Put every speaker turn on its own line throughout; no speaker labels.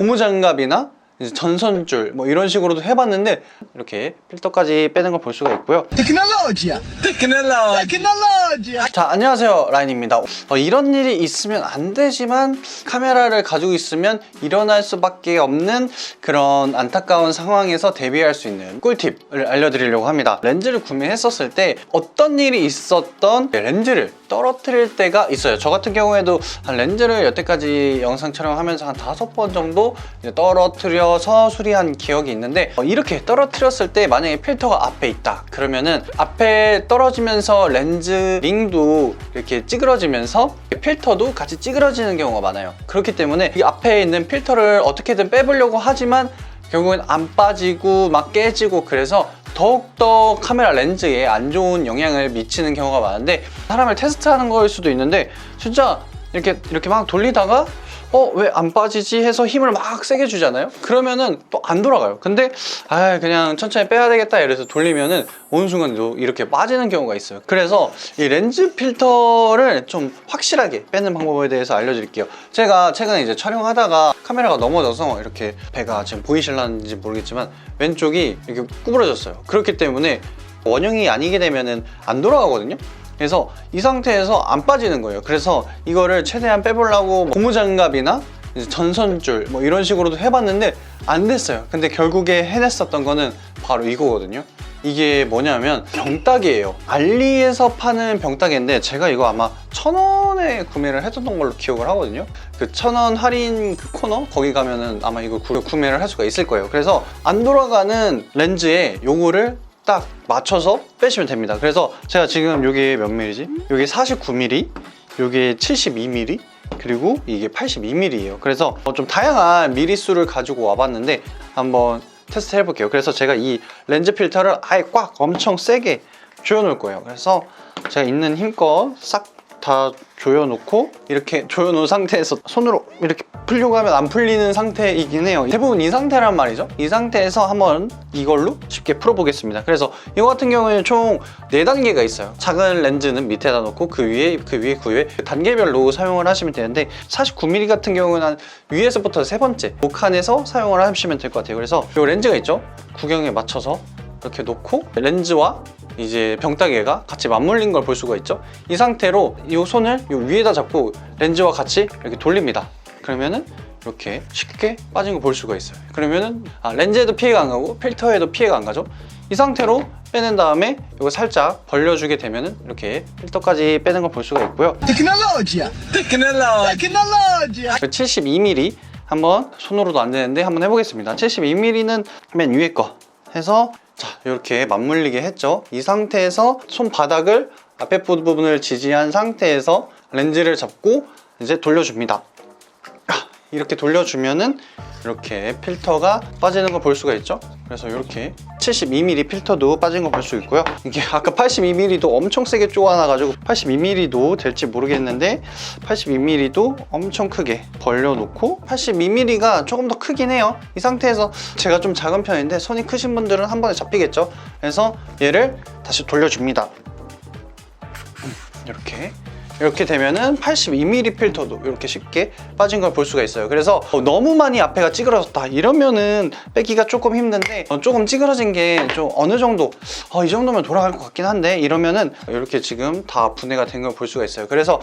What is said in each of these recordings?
고무장갑이나 전선줄 뭐 이런 식으로도 해봤는데 이렇게 필터까지 빼는 걸 볼 수가 있고요.
Tecnologia! Tecnologia! Tecnologia!
자 안녕하세요 라인입니다 어, 이런 일이 있으면 안 되지만 카메라를 가지고 있으면 일어날 수밖에 없는 그런 안타까운 상황에서 대비할 수 있는 꿀팁을 알려드리려고 합니다 렌즈를 구매했었을 때 어떤 일이 있었던 렌즈를 떨어뜨릴 때가 있어요 저 같은 경우에도 한 렌즈를 여태까지 영상 촬영하면서 한 다섯 번 정도 이제 떨어뜨려서 수리한 기억이 있는데 어, 이렇게 떨어뜨렸을 때 만약에 필터가 앞에 있다. 그러면은 앞에 떨어지면서 렌즈 링도 이렇게 찌그러지면서 필터도 같이 찌그러지는 경우가 많아요. 그렇기 때문에 이 앞에 있는 필터를 어떻게든 빼보려고 하지만 결국엔 안 빠지고 막 깨지고 그래서 더욱더 카메라 렌즈에 안 좋은 영향을 미치는 경우가 많은데 사람을 테스트하는 거일 수도 있는데 진짜 이렇게 이렇게 막 돌리다가 어 왜 안 빠지지? 해서 힘을 막 세게 주잖아요? 그러면은 또 안 돌아가요. 근데 아 그냥 천천히 빼야 되겠다 이래서 돌리면은 어느 순간도 이렇게 빠지는 경우가 있어요. 그래서 이 렌즈 필터를 좀 확실하게 빼는 방법에 대해서 알려드릴게요. 제가 최근에 이제 촬영하다가 카메라가 넘어져서 이렇게 배가 지금 보이실런지 모르겠지만 왼쪽이 이렇게 구부러졌어요. 그렇기 때문에 원형이 아니게 되면은 안 돌아가거든요 그래서 이 상태에서 안 빠지는 거예요. 그래서 이거를 최대한 빼보려고 고무장갑이나 이제 전선줄 뭐 이런 식으로도 해봤는데 안 됐어요. 근데 결국에 해냈었던 거는 바로 이거거든요. 이게 뭐냐면 병따개예요. 알리에서 파는 병따개인데 제가 이거 아마 천 원에 구매를 했었던 걸로 기억을 하거든요. 그 천원 할인 그 코너 거기 가면은 아마 이거 구- 구매를 할 수가 있을 거예요. 그래서 안 돌아가는 렌즈에 요거를 딱 맞춰서 빼시면 됩니다. 그래서 제가 지금 이게 몇 밀리지? 이게 49mm, 이게 72mm, 그리고 이게 82mm예요. 그래서 어, 좀 다양한 미리 수를 가지고 와봤는데 한번 테스트 해볼게요. 그래서 제가 이 렌즈 필터를 아예 꽉 엄청 세게 조여놓을 거예요. 그래서 제가 있는 힘껏 싹 다 조여놓고 이렇게 조여놓은 상태에서 손으로 이렇게 풀려고 하면 안 풀리는 상태이긴 해요. 대부분 이 상태란 말이죠. 이 상태에서 한번 이걸로 쉽게 풀어보겠습니다. 그래서 이거 같은 경우에는 총 4단계가 있어요. 작은 렌즈는 밑에다 놓고 그 위에 그 위에 그 위에 단계별로 사용을 하시면 되는데 49mm 같은 경우는 한 위에서부터 세 번째 목칸에서 사용을 하시면 될 것 같아요. 그래서 이 렌즈가 있죠? 구경에 맞춰서 이렇게 놓고 렌즈와 이제 병따개가 같이 맞물린 걸 볼 수가 있죠 이 상태로 이 손을 이 위에다 잡고 렌즈와 같이 이렇게 돌립니다 그러면은 이렇게 쉽게 빠진 거 볼 수가 있어요 그러면은 아, 렌즈에도 피해가 안 가고 필터에도 피해가 안 가죠 이 상태로 빼낸 다음에 이거 살짝 벌려주게 되면은 이렇게 필터까지 빼는 걸 볼 수가 있고요
Tecnologia! Tecnologia! Tecnologia!
그 72mm 한번 손으로도 안 되는데 한번 해보겠습니다 72mm는 맨 위에 거 해서 자 이렇게 맞물리게 했죠. 이 상태에서 손바닥을 앞에 부분을 지지한 상태에서 렌즈를 잡고 이제 돌려줍니다. 아, 이렇게 돌려주면은 이렇게 필터가 빠지는 걸 볼 수가 있죠? 그래서 이렇게 72mm 필터도 빠진 거 볼 수 있고요. 이게 아까 82mm도 엄청 세게 쪼아놔가지고 82mm도 될지 모르겠는데 82mm도 엄청 크게 벌려놓고 82mm가 조금 더 크긴 해요. 이 상태에서 제가 좀 작은 편인데 손이 크신 분들은 한 번에 잡히겠죠? 그래서 얘를 다시 돌려줍니다. 음, 이렇게 이렇게 되면은 82mm 필터도 이렇게 쉽게 빠진 걸 볼 수가 있어요. 그래서 어, 너무 많이 앞에가 찌그러졌다 이러면은 빼기가 조금 힘든데 어, 조금 찌그러진 게 좀 어느 정도 어, 이 정도면 돌아갈 것 같긴 한데 이러면은 이렇게 지금 다 분해가 된 걸 볼 수가 있어요. 그래서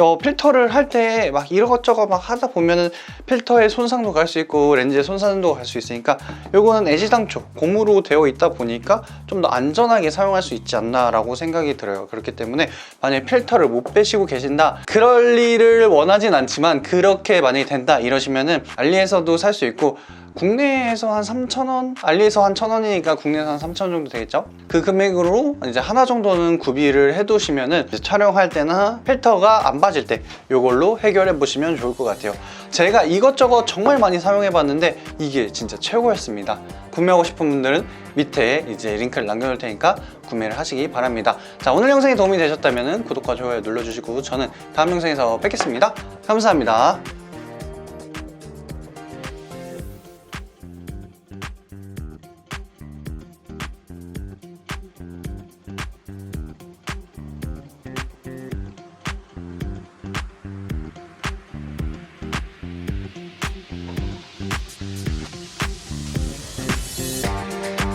어, 필터를 할 때 막 이것저것 막 하다 보면은 필터에 손상도 갈 수 있고 렌즈에 손상도 갈 수 있으니까 요거는 애시당초 고무로 되어 있다 보니까 좀 더 안전하게 사용할 수 있지 않나 라고 생각이 들어요. 그렇기 때문에 만약에 필터를 못 빼시 고 계신다. 그럴 일을 원하진 않지만 그렇게 만약에 된다 이러시면은 알리에서도 살 수 있고 국내에서 한 3,000원? 알리에서 한 1,000원이니까 국내에서 한 3,000원 정도 되겠죠? 그 금액으로 이제 하나 정도는 구비를 해 두시면은 이제 촬영할 때나 필터가 안 빠질 때 이걸로 해결해 보시면 좋을 것 같아요. 제가 이것저것 정말 많이 사용해 봤는데 이게 진짜 최고였습니다. 구매하고 싶은 분들은 밑에 이제 링크를 남겨놓을 테니까 구매를 하시기 바랍니다. 자, 오늘 영상이 도움이 되셨다면 구독과 좋아요 눌러주시고 저는 다음 영상에서 뵙겠습니다. 감사합니다.